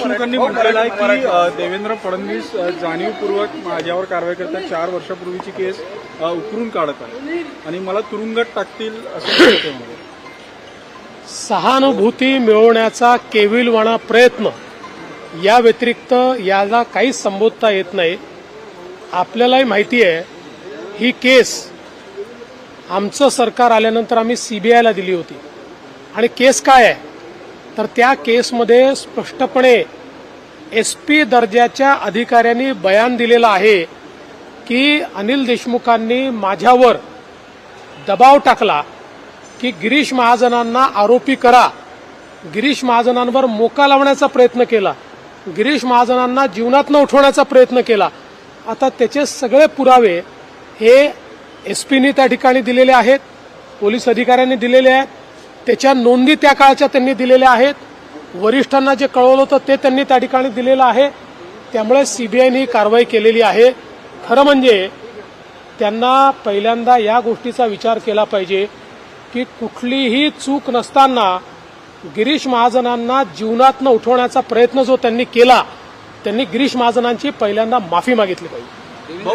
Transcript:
देशमुखांनी म्हटलेलं आहे की अ, देवेंद्र फडणवीस अ, जाणीवपूर्वक माझ्यावर कारवाई करतात चार वर्षापूर्वीची केस अ, उकरून काढत आहे आणि मला तुरुंगात टाकतील असं ते. सहानुभूती मिळवण्याचा केविलवाणा प्रयत्न या व्यतिरिक्त याला काहीच संबोधता येत नाही. आपल्यालाही माहिती आहे ही केस आमचं सरकार आल्यानंतर आम्ही सीबीआयला दिली होती. आणि केस काय आहे? तर त्या केसमध्ये स्पष्टपणे एस पी दर्जाच्या अधिकाऱ्यांनी बयान दिलेलं आहे की अनिल देशमुखांनी माझ्यावर दबाव टाकला की गिरीश महाजनांना आरोपी करा. गिरीश महाजनांवर मोका लावण्याचा प्रयत्न केला. गिरीश महाजनांना जीवनात न उठवण्याचा प्रयत्न केला. आता त्याचे सगळे पुरावे हे एस पीनी त्या ठिकाणी दिलेले आहेत पोलीस अधिकाऱ्यांनी दिलेले आहेत. त्याच्या नोंदी त्या काळच्या त्यांनी दिलेल्या आहेत. वरिष्ठांना जे कळवलं होतं ते त्यांनी त्या ठिकाणी दिलेलं आहे. त्यामुळे सीबीआयने ही कारवाई केलेली आहे. खरं म्हणजे त्यांना पहिल्यांदा या गोष्टीचा विचार केला पाहिजे की कुठलीही चूक नसताना गिरीश महाजनांना जीवनातनं उठवण्याचा प्रयत्न जो त्यांनी केला त्यांनी गिरीश महाजनांची पहिल्यांदा माफी मागितली पाहिजे.